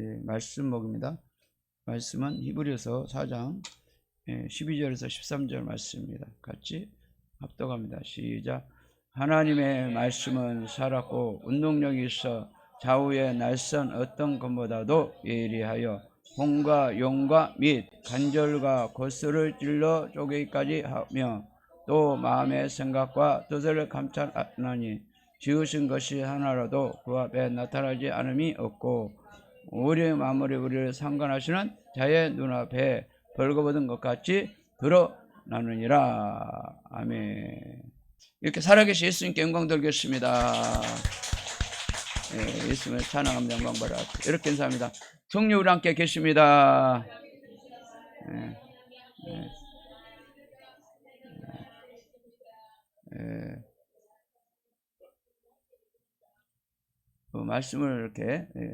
예, 말씀 먹입니다. 말씀은 히브리서 4장 예, 12절에서 13절 말씀입니다. 같이 합독합니다. 시작. 하나님의 말씀은 살았고 운동력이 있어 좌우의 날선 어떤 것보다도 예리하여 홍과 용과 및 간절과 고스를 찔러 쪼개기까지 하며 또 마음의 생각과 뜻을 감찰하나니 지으신 것이 하나라도 그 앞에 나타나지 않음이 없고 우리의 마음을 우리를 상관하시는 자의 눈앞에 벌거벗은 것 같이 드러나느니라. 아멘. 이렇게 살아계신 예수님께 영광 돌겠습니다. 예, 예수님을 찬양합니다 영광 받아 이렇게 인사합니다. 성령 우리 함께 계십니다. 예, 예, 예. 그 말씀을 이렇게 예,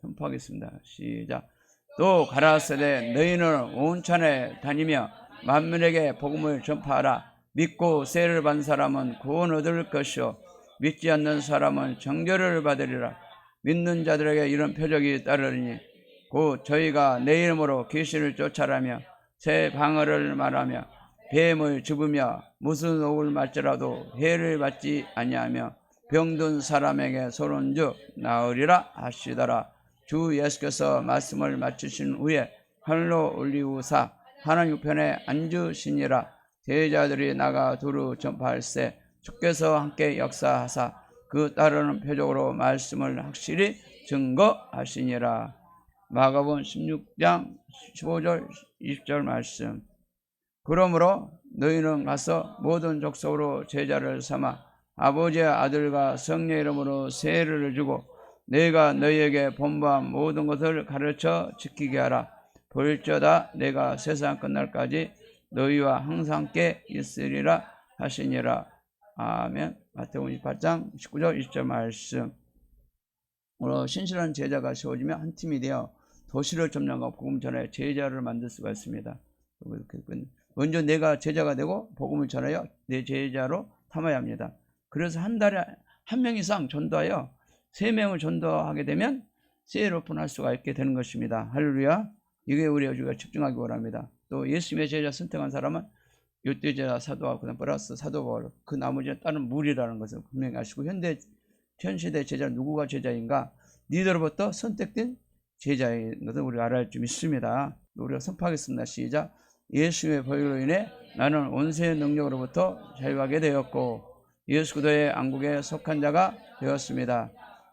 선포하겠습니다. 시작. 또 가라사대 너희는 온 천에 다니며 만민에게 복음을 전파하라. 믿고 세를 받은 사람은 구원 얻을 것이요 믿지 않는 사람은 정결을 받으리라. 믿는 자들에게 이런 표적이 따르니 곧 저희가 내 이름으로 귀신을 쫓아라며 새 방어를 말하며 뱀을 죽으며 무슨 옥을 맞지라도 해를 받지 아니하며 병든 사람에게 소론즉 나으리라 하시더라. 주 예수께서 말씀을 마치신 후에 하늘로 올리우사 하나님 우편에 앉으시니라. 제자들이 나가 두루 전파할세 주께서 함께 역사하사 그 따르는 표적으로 말씀을 확실히 증거하시니라. 마가본 16장 15절 20절 말씀. 그러므로 너희는 가서 모든 족속으로 제자를 삼아 아버지의 아들과 성령 이름으로 세례를 주고 내가 너희에게 본부한 모든 것을 가르쳐 지키게 하라. 볼저다 내가 세상 끝날까지 너희와 항상 함께 있으리라 하시니라. 아멘. 마태복음 28장 19절 20절 말씀. 오늘 신실한 제자가 세워지면 한 팀이 되어 도시를 점령하고 복음 전하여 제자를 만들 수가 있습니다. 먼저 내가 제자가 되고 복음을 전하여 내 제자로 삼아야 합니다. 그래서 한 달에 한 명 이상 전도하여 세 명을 전도하게 되면 세일 오픈할 수가 있게 되는 것입니다. 할렐루야. 이게 우리 우리가 집중하기 원합니다. 또 예수님의 제자 선택한 사람은 요때 제자 사도하고 그다음 플러스 사도 바울 그 나머지는 다른 무리라는 것을 분명히 아시고 현대 현 시대 제자 누구가 제자인가? 니들로부터 선택된 제자인 것을 우리가 알아야 할줄 믿습니다. 우리가 선포하겠습니다. 시작. 예수의 보혈로 인해 나는 원수의 능력으로부터 자유하게 되었고 예수 그도의 안국에 속한 자가 되었습니다.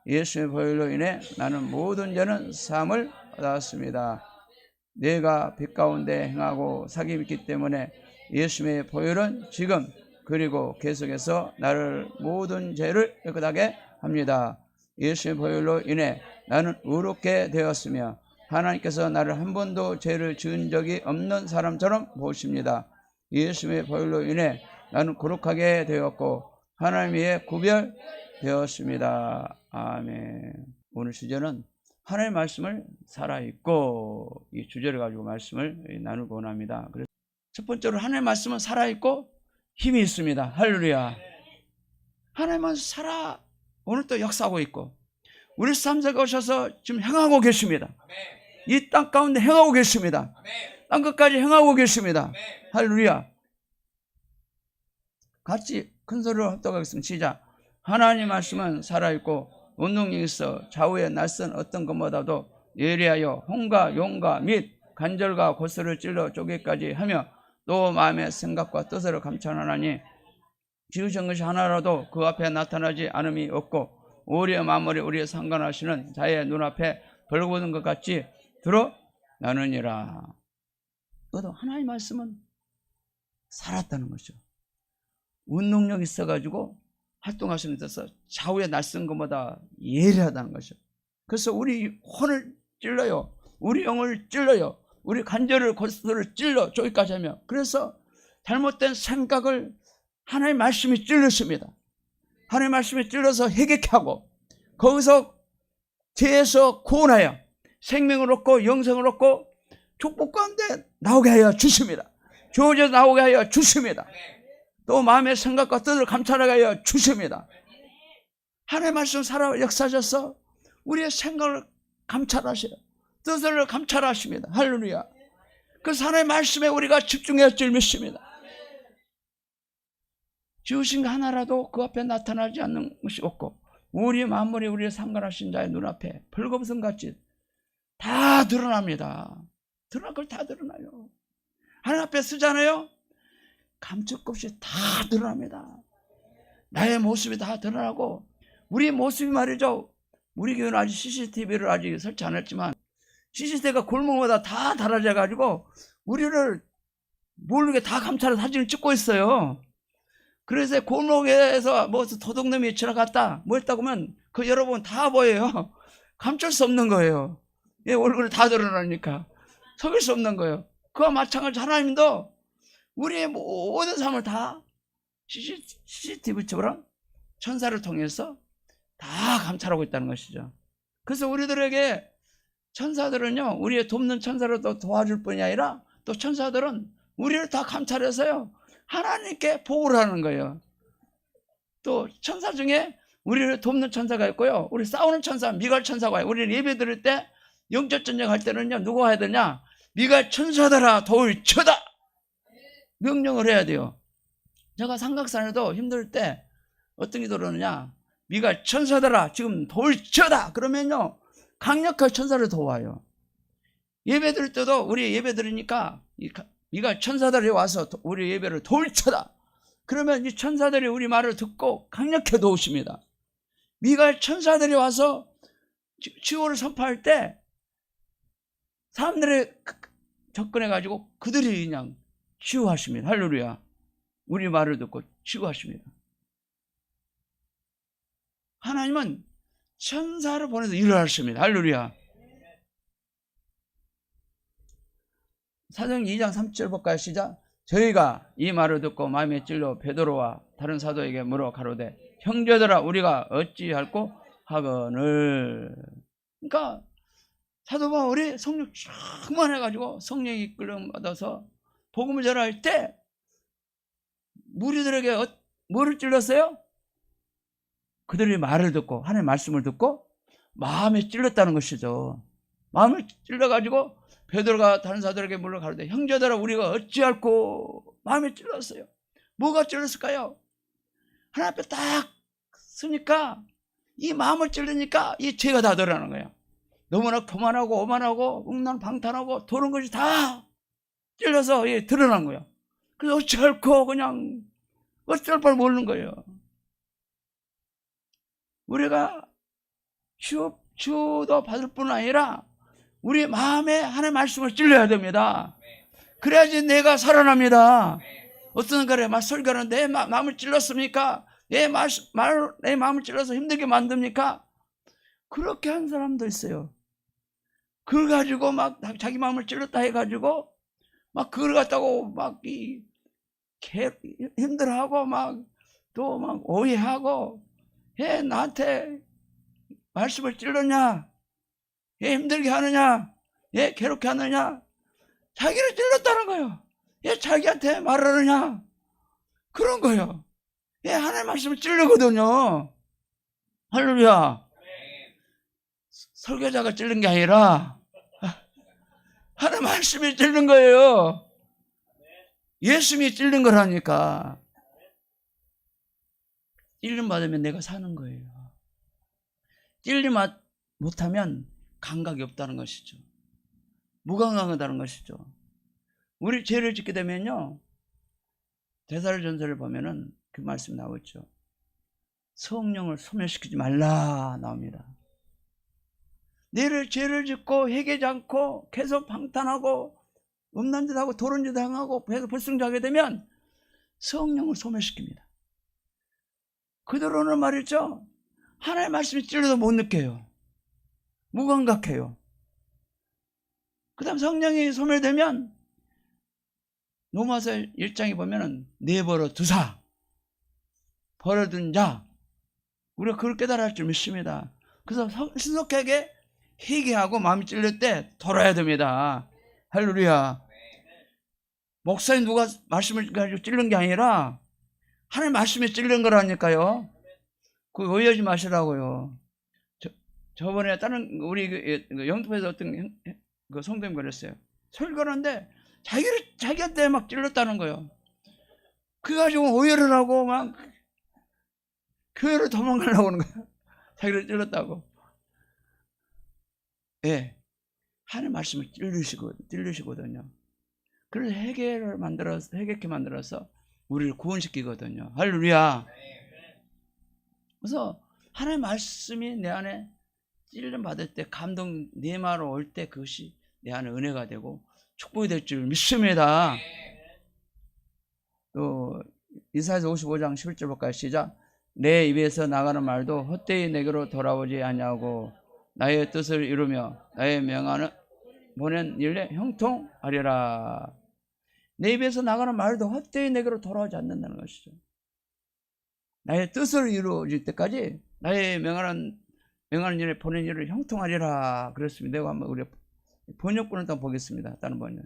예수의 보혈로 인해 나는 모든 죄는 사함을 받았습니다. 내가 빛 가운데 행하고 사귐 있기 때문에 예수의 보혈은 지금 그리고 계속해서 나를 모든 죄를 깨끗하게 합니다. 예수의 보혈로 인해 나는 의롭게 되었으며 하나님께서 나를 한 번도 죄를 지은 적이 없는 사람처럼 보십니다. 예수의 보혈로 인해 나는 거룩하게 되었고 하나님의 구별되었습니다. 아멘. 오늘 주제는 하나님의 말씀을 살아있고 이 주제를 가지고 말씀을 나누고 원합니다. 그래서 첫 번째로 하나님의 말씀은 살아있고 힘이 있습니다. 할렐루야. 하나님의 말씀 살아 오늘도 역사하고 있고 우리 삶 속에 오셔서 지금 행하고 계십니다. 이 땅 가운데 행하고 계십니다. 땅 끝까지 행하고 계십니다. 할렐루야. 같이 큰 소리로 합독하겠습니다. 시작. 하나님 말씀은 살아있고 운동력이 있어 좌우의 낯선 어떤 것보다도 예리하여 홍과 용과 및 간절과 고스를 찔러 쪼개까지 하며 또 마음의 생각과 뜻을 감찰하나니 지으신 것이 하나라도 그 앞에 나타나지 않음이 없고 우리의 마음을 우리의 상관하시는 자의 눈앞에 벌거벗은 것 같이 드러나느니라. 그것도 하나님의 말씀은 살았다는 것이죠. 운동력 있어가지고 활동하시는 데서 좌우에 날선 것보다 예리하다는 것이죠. 그래서 우리 혼을 찔러요. 우리 영을 찔러요. 우리 간절을 고스를 찔러 저기까지 하며 그래서 잘못된 생각을 하나님의 말씀이 찔렀습니다. 하나님의 말씀이 찔러서 해결케 하고 거기서 죄에서 구원하여 생명을 얻고 영생을 얻고 축복 가운데 나오게 하여 주십니다. 주어져 나오게 하여 주십니다. 또 마음의 생각과 뜻을 감찰하게 하여 주십니다. 하나님의 말씀 살아 역사하셔서 우리의 생각을 감찰하셔요. 뜻을 감찰하십니다. 할렐루야. 그 하나님의 말씀에 우리가 집중해야 줄 믿습니다. 지으신 거 하나라도 그 앞에 나타나지 않는 것이 없고 우리 만물이 우리의 상관하신 자의 눈앞에 벌거벗은 같이 다 드러납니다. 드러날 걸 다 드러나요. 하나님 앞에 쓰잖아요. 감출 것 없이 다 드러납니다. 나의 모습이 다 드러나고 우리 모습이 말이죠. 우리 교회는 아직 CCTV를 아직 설치 안 했지만 CCTV가 골목마다 다 달아져 가지고 우리를 모르게 다 감찰해서 사진을 찍고 있어요. 그래서 골목에서 뭐 도둑놈이 지나갔다 뭐 했다고 하면 그 여러분 다 보여요. 감출 수 없는 거예요. 예, 얼굴이 다 드러나니까 속일 수 없는 거예요. 그와 마찬가지 하나님도 우리의 모든 삶을 다 CCTV처럼 천사를 통해서 다 감찰하고 있다는 것이죠. 그래서 우리들에게 천사들은요, 우리의 돕는 천사를 또 도와줄 뿐이 아니라 또 천사들은 우리를 다 감찰해서요, 하나님께 보고를 하는 거예요. 또 천사 중에 우리를 돕는 천사가 있고요, 우리 싸우는 천사, 미갈 천사가 있고, 우리 예배 드릴 때 영적 전쟁 할 때는요, 누가 해야 되냐? 미갈 천사들아, 도울 쳐다! 명령을 해야 돼요. 제가 삼각산에도 힘들 때 어떤 게 들어오느냐? 미갈 천사들아, 지금 도울 쳐다! 그러면요, 강력한 천사를 도와요. 예배 드릴 때도 우리 예배 드리니까 이 가- 미갈 천사들이 와서 도- 우리 예배를 돌쳐다. 그러면 이 천사들이 우리 말을 듣고 강력해 도우십니다. 미갈 천사들이 와서 지- 지호를 선포할 때 사람들이 그- 접근해 가지고 그들이 그냥 치유하십니다. 할렐루야. 우리 말을 듣고 치유하십니다. 하나님은 천사를 보내서 일을 하십니다. 할렐루야. 사도행 2장 3절 볼까요? 시작. 저희가 이 말을 듣고 마음에 찔러 베드로와 다른 사도에게 물어 가로되 형제들아 우리가 어찌할꼬 하거늘 그러니까 사도 바울이 성령 충만해가지고 성령이 이끌림 받아서 복음을 전할 때 무리들에게 어, 뭐를 찔렀어요? 그들이 말을 듣고 하나님의 말씀을 듣고 마음에 찔렀다는 것이죠. 마음을 찔러가지고 베드로가 다른 사들에게 물러 가로되 형제들아 우리가 어찌할꼬 마음에 찔렀어요. 뭐가 찔렀을까요? 하나 앞에 딱 쓰니까 이 마음을 찔르니까 이 죄가 다 드러나는 거예요. 너무나 교만하고 오만하고 음란 방탄하고 도는 것이 다 찔려서 예, 드러난 거예요. 그래서 어찌할꼬 그냥 어쩔 뻔 모르는 거예요. 우리가 치유, 치유도 받을 뿐 아니라 우리 마음에 하나의 말씀을 찔러야 됩니다. 그래야지 내가 살아납니다. 어떤 거래 막 설교는 내 마, 음을 찔렀습니까? 내 말, 말, 내 마음을 찔러서 힘들게 만듭니까? 그렇게 한 사람도 있어요. 그걸 가지고 막 자기 마음을 찔렀다 해가지고 막 그걸 갖다고 막 이 힘들어하고 막 또 막 오해하고 예 나한테 말씀을 찔렀냐? 예 힘들게 하느냐? 예 괴롭게 하느냐? 자기를 찔렀다는 거예요. 예 자기한테 말하느냐? 그런 거예요. 예 하나님 말씀을 찔르거든요. 할렐루야. 설교자가 찔른 게 아니라 하나님 말씀이 찔른 거예요. 예수님이 찔른 거라니까. 찔림 받으면 내가 사는 거예요. 찔림 받- 못하면 감각이 없다는 것이죠. 무감각하다는 것이죠. 우리 죄를 짓게 되면요. 대사전서를 보면은 그 말씀이 나오죠. 성령을 소멸시키지 말라 나옵니다. 내를 죄를 짓고 회개지 않고 계속 방탄하고 음란 짓 하고 도른 짓 당하고 계속 불순종하게 되면 성령을 소멸시킵니다. 그대로는 말이죠. 하나의 말씀이 찔러도 못 느껴요. 무감각해요. 그 다음 성령이 소멸되면 로마서 1장에 보면은 내버려 두사 버려둔 자 우리가 그걸 할줄 믿습니다. 그래서 성- 신속하게 회개하고 마음이 찔릴 때 돌아야 됩니다. 할렐루야. 목사님 누가 말씀을 가지고 찔른 게 아니라 하나님 말씀에 찔린 거라니까요. 그 오해하지 마시라고요. 저, 저번에 다른 우리 그, 그 영통에서 어떤 형- 그 성도님 그랬어요. 설교하는데 자기를 자기한테 막 찔렀다는 거예요. 그래가지고 오해를 하고 막 교회로 도망가려고 하는 거야. 자기를 찔렀다고. 예. 하는 말씀을 찔르시고, 찔르시거든요. 그래서 회개를 만들어서, 회개케 만들어서 우리를 구원시키거든요. 할렐루야. 그래서 하나님의 말씀이 내 안에 찔림 받을 때 감동 내 말로 올 때 그것이 내 안에 은혜가 되고 축복이 될 줄 믿습니다. 또 이사야서 55장 11절부터 시작 내 입에서 나가는 말도 헛되이 내게로 돌아오지 아니하고 나의 뜻을 이루며 나의 명하는 보낸 일에 형통하리라. 내 입에서 나가는 말도 헛되이 내게로 돌아오지 않는다는 것이죠. 나의 뜻을 이루어질 때까지 나의 명하는 명하는 일에 보낸 일을 형통하리라. 그랬습니다. 내가 한번 우리 번역본을 또 보겠습니다. 다른 번역.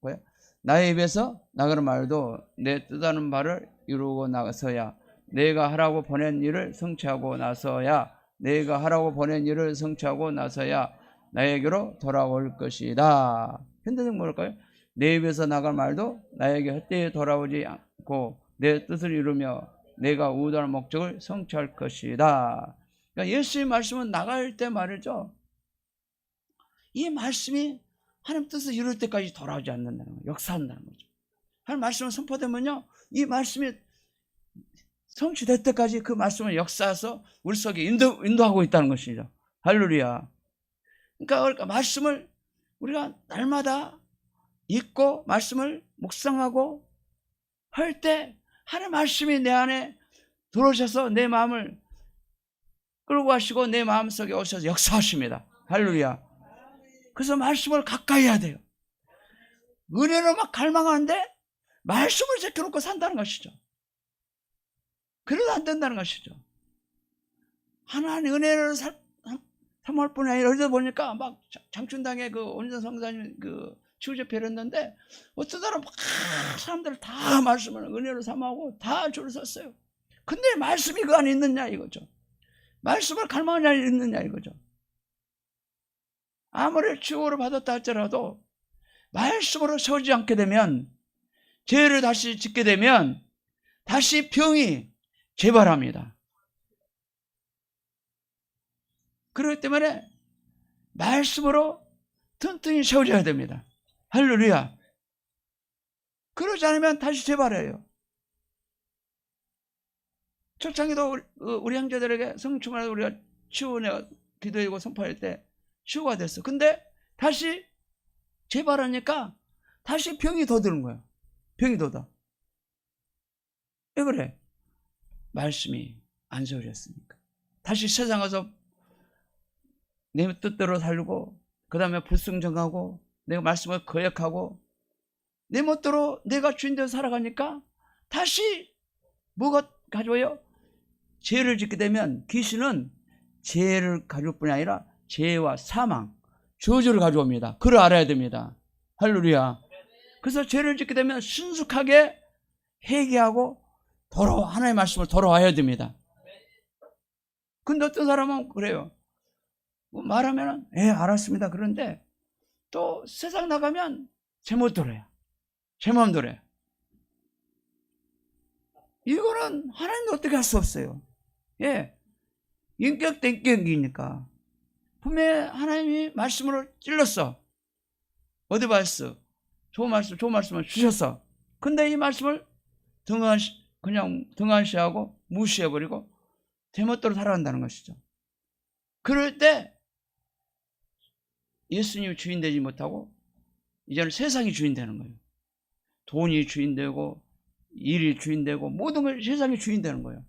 뭐야? 나의 입에서 나가는 말도 내 뜻하는 말을 이루고 나서야 내가 하라고 보낸 일을 성취하고 나서야 내가 하라고 보낸 일을 성취하고 나서야 나에게로 돌아올 것이다. 현대적 뭐랄까요? 내 입에서 나갈 말도 나에게 헛되이 돌아오지 않고 내 뜻을 이루며 내가 우도하는 목적을 성취할 것이다. 그러니까 예수의 말씀은 나갈 때 말이죠. 이 말씀이 하나님 뜻을 이룰 때까지 돌아오지 않는다는 거예요. 역사한다는 거죠. 하나님 말씀을 선포되면요. 이 말씀이 성취 될 때까지 그 말씀을 역사해서 우리 속에 인도, 인도하고 있다는 것이죠. 할렐루야. 그러니까, 그러니까 말씀을 우리가 날마다 읽고 말씀을 묵상하고 할 때 하나님 말씀이 내 안에 들어오셔서 내 마음을 끌고 가시고 내 마음속에 오셔서 역사하십니다. 할렐루야. 그래서 말씀을 가까이 해야 돼요. 은혜로 막 갈망하는데 말씀을 제껴놓고 산다는 것이죠. 그래도 안 된다는 것이죠. 하나님 은혜를 사- 사모할 뿐이 아니라 어디서 보니까 막 장- 장춘당에 그 온전 성사님 그 치우접회를 했는데 사람 막 사람들 다 말씀을 은혜로 삼하고 다 줄을 섰어요. 근데 말씀이 그 안에 있느냐 이거죠. 말씀을 갈망하냐 있느냐 이거죠. 아무리 치유를 받았다 할지라도 말씀으로 서지 않게 되면 죄를 다시 짓게 되면 다시 병이 재발합니다. 그렇기 때문에 말씀으로 튼튼히 세워져야 됩니다. 할렐루야. 그러지 않으면 다시 재발해요. 초창기도 우리, 어, 우리 형제들에게 성충을 우리가 치유내 기도하고 선포할 때 치유가 됐어. 근데 다시 재발하니까 다시 병이 더 드는 거야. 병이 더 더. 왜 그래? 말씀이 안 세워졌으니까. 다시 세상 가서 내 뜻대로 살고, 그 다음에 불순정하고, 내가 말씀을 거역하고, 내 멋대로 내가 주인대로 살아가니까 다시 뭐가 가져와요? 죄를 짓게 되면 귀신은 죄를 가져올 뿐이 아니라 죄와 사망, 저주를 가져옵니다. 그걸 알아야 됩니다. 할렐루야. 그래서 죄를 짓게 되면 신속하게 회개하고 돌아 하나님의 말씀을 돌아와야 됩니다. 근데 어떤 사람은 그래요. 뭐 말하면은 예 알았습니다. 그런데 또 세상 나가면 제못 들어요. 제 마음대로 해. 이거는 하나님도 어떻게 할 수 없어요. 예. 인격 대 인격이니까. 분명히 하나님이 말씀으로 찔렀어. 어디 봤어? 좋은 말씀, 좋은 말씀을 주셨어. 근데 이 말씀을 등한시, 그냥 등한시하고 무시해버리고 제멋대로 살아간다는 것이죠. 그럴 때 예수님이 주인 되지 못하고 이제는 세상이 주인 되는 거예요. 돈이 주인 되고 일이 주인 되고 모든 걸 세상이 주인 되는 거예요.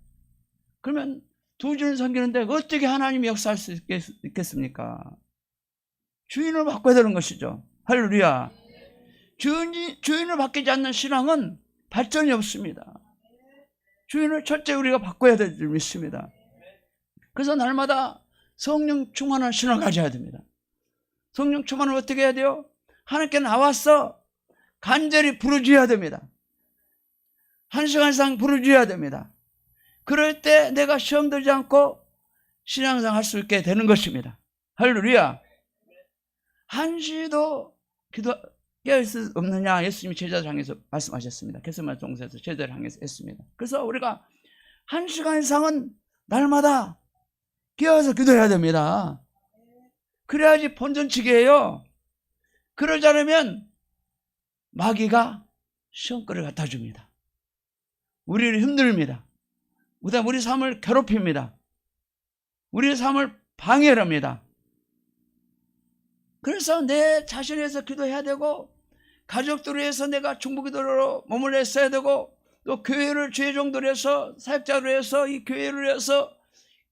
그러면 두 주를 섬기는데 어떻게 하나님이 역사할 수 있겠, 있겠습니까? 주인을 바꿔야 되는 것이죠. 할렐루야. 주인이, 주인을 바뀌지 않는 신앙은 발전이 없습니다. 주인을 첫째 우리가 바꿔야 될 줄 믿습니다. 그래서 날마다 성령 충만한 신앙을 가져야 됩니다. 성령 충만을 어떻게 해야 돼요? 하나님께 나왔어. 간절히 부르짖어야 됩니다. 한 시간 이상 부르짖어야 됩니다. 그럴 때 내가 시험 들지 않고 신앙생활 할수 있게 되는 것입니다. 할렐루야. 한시도 기도 깨어 수 없느냐 예수님이 제자들 향해서 말씀하셨습니다. 개선만 동사에서 제자들 향해서 했습니다. 그래서 우리가 한 시간 이상은 날마다 깨어서 기도해야 됩니다. 그래야지 본전치기예요. 그러지 않으면 마귀가 시험거리를 갖다 줍니다. 우리를 힘듭니다. 우리 삶을 괴롭힙니다. 우리 삶을 방해를 합니다. 그래서 내 자신을 위해서 기도해야 되고 가족들을 위해서 내가 중보기도로 몸을 냈어야 되고 또 교회를 주의 종들을 위해서 사역자를 위해서 이 교회를 위해서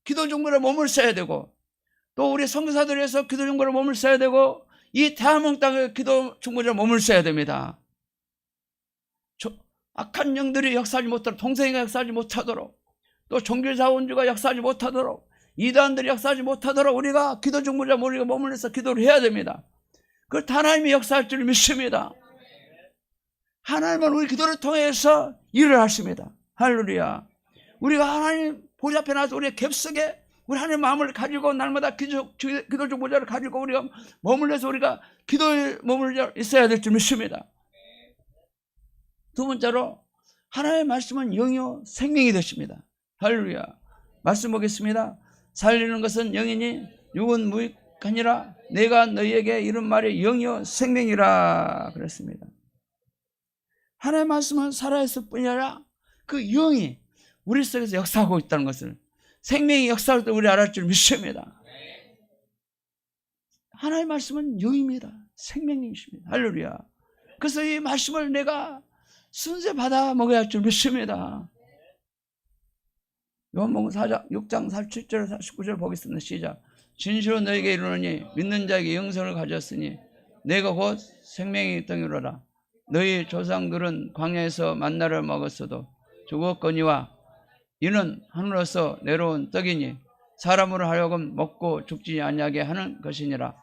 기도 중보로 몸을 써야 되고 또 우리 선교사들을 위해서 기도 중보로 몸을 써야 되고 이 대한민국 땅에 기도 중보로 몸을 써야 됩니다. 저, 악한 영들이 역사하지 못하도록 동생이가 역사하지 못하도록 또 종교자원주가 역사하지 못하도록 이단들이 역사하지 못하도록 우리가 기도 중보자 몸을 내서 기도를 해야 됩니다. 그걸 하나님이 역사할 줄 믿습니다. 하나님은 우리 기도를 통해서 일을 하십니다. 할렐루야. 우리가 하나님 보좌 앞에 나서 우리의 갭속에 우리 하나님 마음을 가지고 날마다 기도, 기도 중보자를 가지고 우리가 머물러서 우리가 기도에 머물러 있어야 될 줄 믿습니다. 두 번째로 하나님의 말씀은 영이요 생명이 되십니다. 할렐루야. 말씀 보겠습니다. 살리는 것은 영이니 육은 무익하니라 내가 너희에게 이런 말이 영이요 생명이라 그랬습니다. 하나님의 말씀은 살아있을 뿐이 아니라 그 영이 우리 속에서 역사하고 있다는 것을 생명이 역사할 때 우리 알을 줄 믿습니다. 하나님의 말씀은 영입니다. 생명이십니다. 할렐루야. 그래서 이 말씀을 내가 순세 받아 먹어야 할 줄 믿습니다. 요한복음 4장 6장 47절 49절 보겠습니다. 시작. 진실로 너에게 이르노니 믿는 자에게 영생을 가졌으니 내가 곧 생명이 있더니로라. 너희 조상들은 광야에서 만나를 먹었어도 죽었거니와 이는 하늘에서 내려온 떡이니 사람으로 하여금 먹고 죽지 아니하게 하는 것이니라.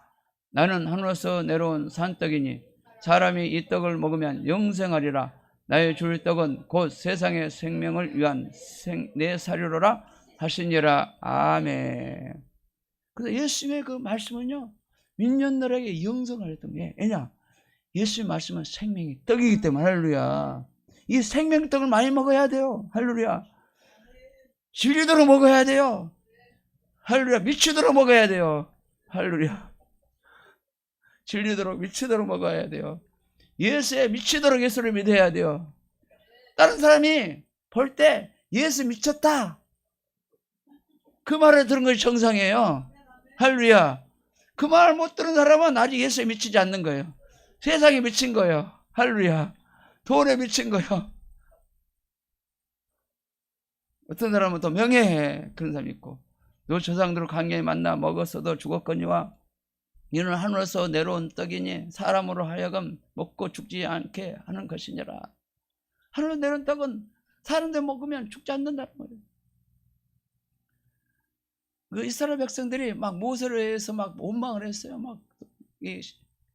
나는 하늘에서 내려온 산떡이니 사람이 이 떡을 먹으면 영생하리라. 나의 줄 떡은 곧 세상의 생명을 위한 생, 내 사료로라 하시니라. 아멘. 그래서 예수님의 그 말씀은요, 민년들에게 영성을 했던 게, 왜냐? 예수의 말씀은 생명이 떡이기 때문에, 할렐루야. 이 생명 떡을 많이 먹어야 돼요. 할렐루야. 질리도록 먹어야 돼요. 할렐루야. 미치도록 먹어야 돼요. 할렐루야. 질리도록 미치도록 먹어야 돼요. 예수에 미치도록 예수를 믿어야 돼요. 다른 사람이 볼 때 예수 미쳤다. 그 말을 들은 것이 정상이에요. 할렐루야. 그말못 들은 사람은 아직 예수에 미치지 않는 거예요. 세상에 미친 거예요. 할렐루야. 돈에 미친 거예요. 어떤 사람은 또 명예해. 그런 사람이 있고. 너 조상들을 강경히 만나 먹었어도 죽었거니와 이는 하늘에서 내려온 떡이니 사람으로 하여금 먹고 죽지 않게 하는 것이니라. 하늘로 내려온 떡은 사람들 먹으면 죽지 않는다는 거예요. 그 이스라엘 백성들이 막 모세를 위해서 막 원망을 했어요. 막이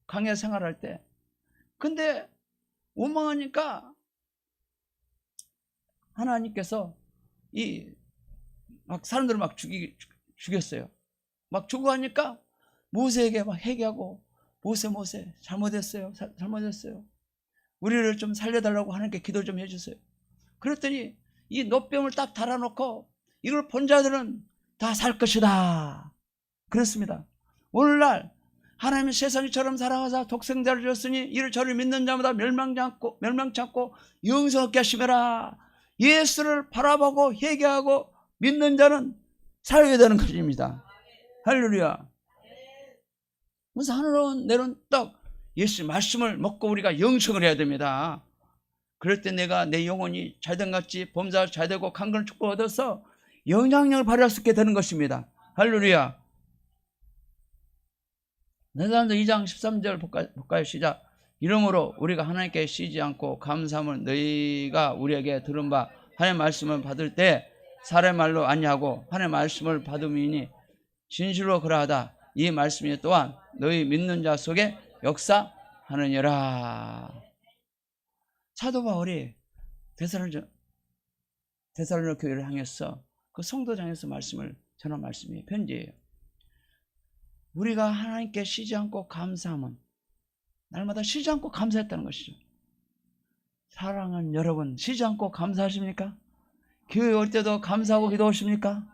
광야 생활할 때. 근데 원망하니까 하나님께서 이 막 사람들을 막 죽이 죽였어요. 막 죽어하니까 모세에게 막 회개하고 모세 모세 잘못했어요. 자, 잘못했어요. 우리를 좀 살려달라고 하나님께 기도 좀 해주세요. 그랬더니 이 노병을 딱 달아놓고 이걸 본 자들은 다 살 것이다. 그렇습니다. 오늘날 하나님의 세상이처럼 사랑하사 독생자를 줬으니 이를 저를 믿는 자마다 멸망치 않고, 멸망치 않고 영생 얻게 하시매라. 예수를 바라보고 회개하고 믿는 자는 살게 되는 것입니다. 할렐루야. 그래서 하늘로 내려온 떡, 예수 말씀을 먹고 우리가 영성을 해야 됩니다. 그럴 때 내가 내 영혼이 잘된 같이 범사 잘 되고 강건을 축복 얻어서 영향력을 발휘할 수 있게 되는 것입니다. 할렐루야. 내사람들 2장 13절 볼까요? 시작. 이러므로 우리가 하나님께 쉬지 않고 감사함을 너희가 우리에게 들은 바 하나님의 말씀을 받을 때 사람의 말로 아니하고 하나님의 말씀을 받음이니 진실로 그러하다. 이 말씀이 또한 너희 믿는 자 속에 역사하느니라. 사도 바울이 대사로니 대사로니 교회를 향해서 그 성도장에서 말씀을 전한 말씀이에요. 편지예요. 우리가 하나님께 쉬지 않고 감사하면 날마다 쉬지 않고 감사했다는 것이죠. 사랑하는 여러분, 쉬지 않고 감사하십니까? 교회 올 때도 감사하고 기도하십니까?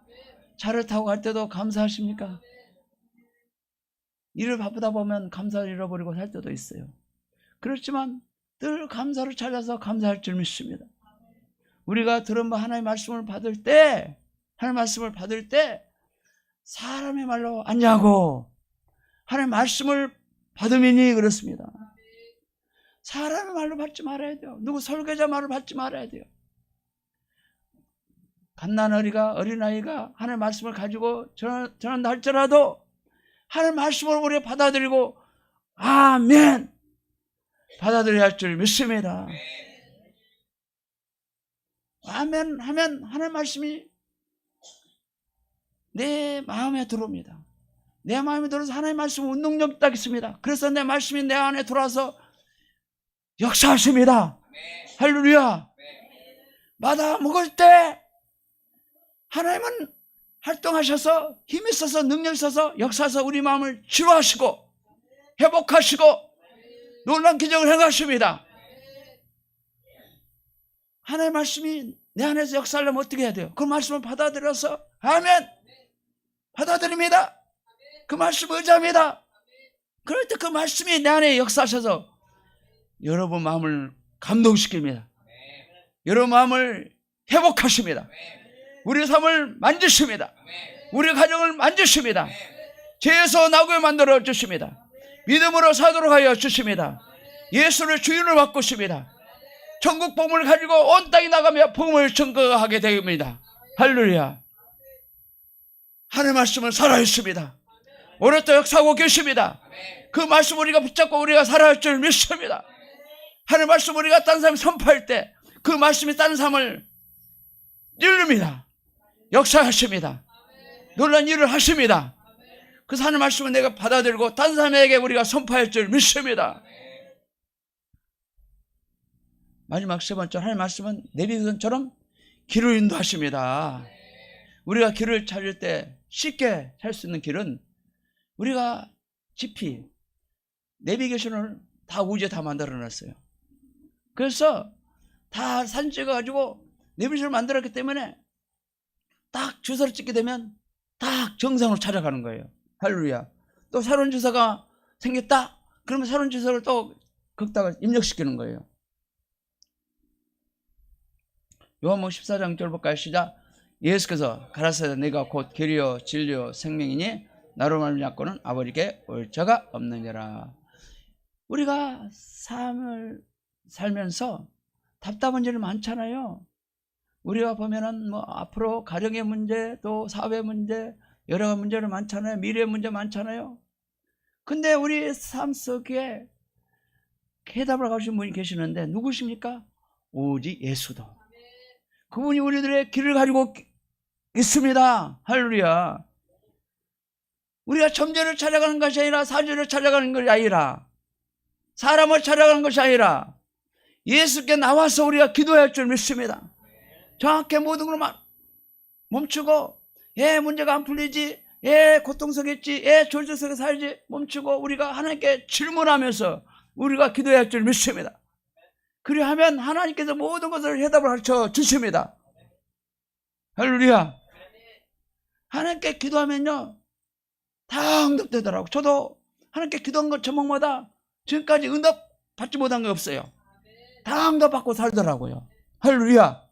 차를 타고 갈 때도 감사하십니까? 일을 바쁘다 보면 감사를 잃어버리고 살 때도 있어요. 그렇지만 늘 감사를 찾아서 감사할 줄 믿습니다. 우리가 들은 바 하나님의 말씀을 받을 때, 하나님의 말씀을 받을 때 사람의 말로 아니하고 하나님의 말씀을 받으면이 그렇습니다. 사람의 말로 받지 말아야 돼요. 누구 설교자 말을 받지 말아야 돼요. 갓난 어리가 어린아이가 하나님의 말씀을 가지고 전한, 전한다 할지라도 하나님의 말씀을 우리가 받아들이고 아멘 받아들여야 할 줄 믿습니다. 아멘 하면 하나님의 말씀이 내 마음에 들어옵니다. 내 마음에 들어서 하나님의 말씀은 운동력 있다 있습니다. 그래서 내 말씀이 내 안에 들어와서 역사하십니다. 할렐루야. 마다 먹을 때 하나님은 활동하셔서 힘 있어서 능력 있어서 역사해서 우리 마음을 치료하시고 회복하시고 놀란 기적을 행하십니다. 하나님의 말씀이 내 안에서 역사하려면 어떻게 해야 돼요? 그 말씀을 받아들여서 아멘 받아들입니다. 그 말씀 의지합니다. 그럴 때 그 말씀이 내 안에 역사하셔서 여러분 마음을 감동시킵니다. 여러분 마음을 회복하십니다. 우리 삶을 만지십니다. 우리 가정을 만지십니다. 죄에서 나오게 만들어 주십니다. 믿음으로 사도록 하여 주십니다. 예수를 주인을 바꾸십니다. 천국 복음을 가지고 온 땅에 나가며 복음을 증거하게 됩니다. 할렐루야. 하나님 말씀은 살아있습니다. 오늘도 역사하고 계십니다. 그 말씀 우리가 붙잡고 우리가 살아갈 줄 믿습니다. 하나님 말씀 우리가 다른 사람이 선포할 때 그 말씀이 다른 사람을 찔릅니다. 역사하십니다. 놀란 일을 하십니다. 그 하나님 말씀을 내가 받아들고 다른 사람에게 우리가 선포할 줄 믿습니다. 마지막 세 번째 하나님 말씀은 내비선처럼 길을 인도하십니다. 우리가 길을 찾을 때 쉽게 찾을 수 있는 길은 우리가 GPS, 내비게이션을 다 우주에 다 만들어 놨어요. 그래서 다 사진 찍어가지고 내비게이션을 만들었기 때문에 딱 주소를 찍게 되면 딱 정상으로 찾아가는 거예요. 할렐루야. 또 새로운 주소가 생겼다? 그러면 새로운 주소를 또 거기다가 입력시키는 거예요. 요한복 14장 1절 볼까요? 시작. 예수께서 가라사대 내가 곧 길이요 진리요 생명이니 나로 말미암고는 아버지께 올 자가 없느니라. 우리가 삶을 살면서 답답한 일이 많잖아요. 우리가 보면은 뭐 앞으로 가정의 문제 또 사회 문제 여러 문제를 많잖아요. 미래 문제 많잖아요. 근데 우리 삶 속에 해답을 가신 분이 계시는데 누구십니까? 오직 예수도. 그분이 우리들의 길을 가지고 있습니다. 할렐루야. 우리가 점제를 찾아가는 것이 아니라 사주를 찾아가는 것이 아니라 사람을 찾아가는 것이 아니라 예수께 나와서 우리가 기도해야 할줄 믿습니다. 정확히 모든 걸 멈추고 예 문제가 안 풀리지 예 고통 속에 있지 예 졸조 속에 살지 멈추고 우리가 하나님께 질문하면서 우리가 기도해야 할 줄 믿습니다. 그리하면 하나님께서 모든 것을 해답을 가르쳐 주십니다. 할렐루야. 하나님께 기도하면요. 다 응답되더라고. 저도 하나님께 기도한 것 제목마다 지금까지 응답 받지 못한 게 없어요. 다 응답 받고 살더라고요. 할렐루야.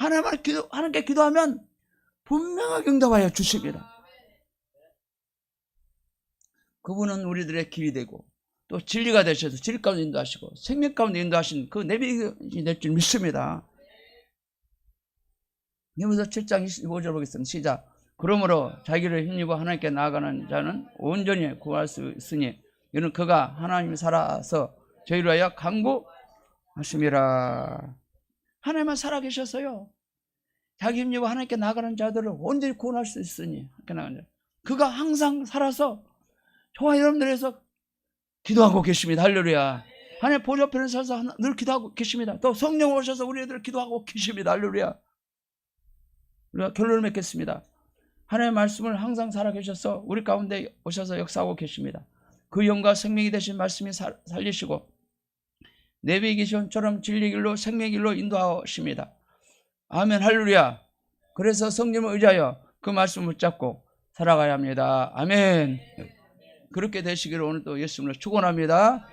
하나님께, 기도, 하나님께 기도하면 분명하게 응답하여 주십니다. 그분은 우리들의 길이 되고 또 진리가 되셔서 진리 가운데 인도하시고 생명 가운데 인도하신 그 내비이 될 줄 믿습니다. 히브리서 7장 25절 보겠습니다. 시작. 그러므로 자기를 힘입어 하나님께 나아가는 자는 온전히 구할 수 있으니 이는 그가 하나님이 살아서 저희를 하여 강구하심이라. 하나님만 살아계셔서요. 자기 힘입어 하나님께 나아가는 자들을 온전히 구원할 수 있으니. 그가 항상 살아서 저와 여러분들에서 기도하고 계십니다. 할렐루야. 하나님 보좌 편에 서서 늘 기도하고 계십니다. 또 성령 오셔서 우리 애들 기도하고 계십니다. 할렐루야. 우리가 결론을 맺겠습니다. 하나님의 말씀을 항상 살아계셔서 우리 가운데 오셔서 역사하고 계십니다. 그 영과 생명이 되신 말씀이 살- 살리시고 내비기션처럼 진리 길로 생명 길로 인도하십니다. 아멘 할렐루야. 그래서 성령을 의지하여 그 말씀을 붙잡고 살아가야 합니다. 아멘. 그렇게 되시기를 오늘 또 예수님을 축원합니다.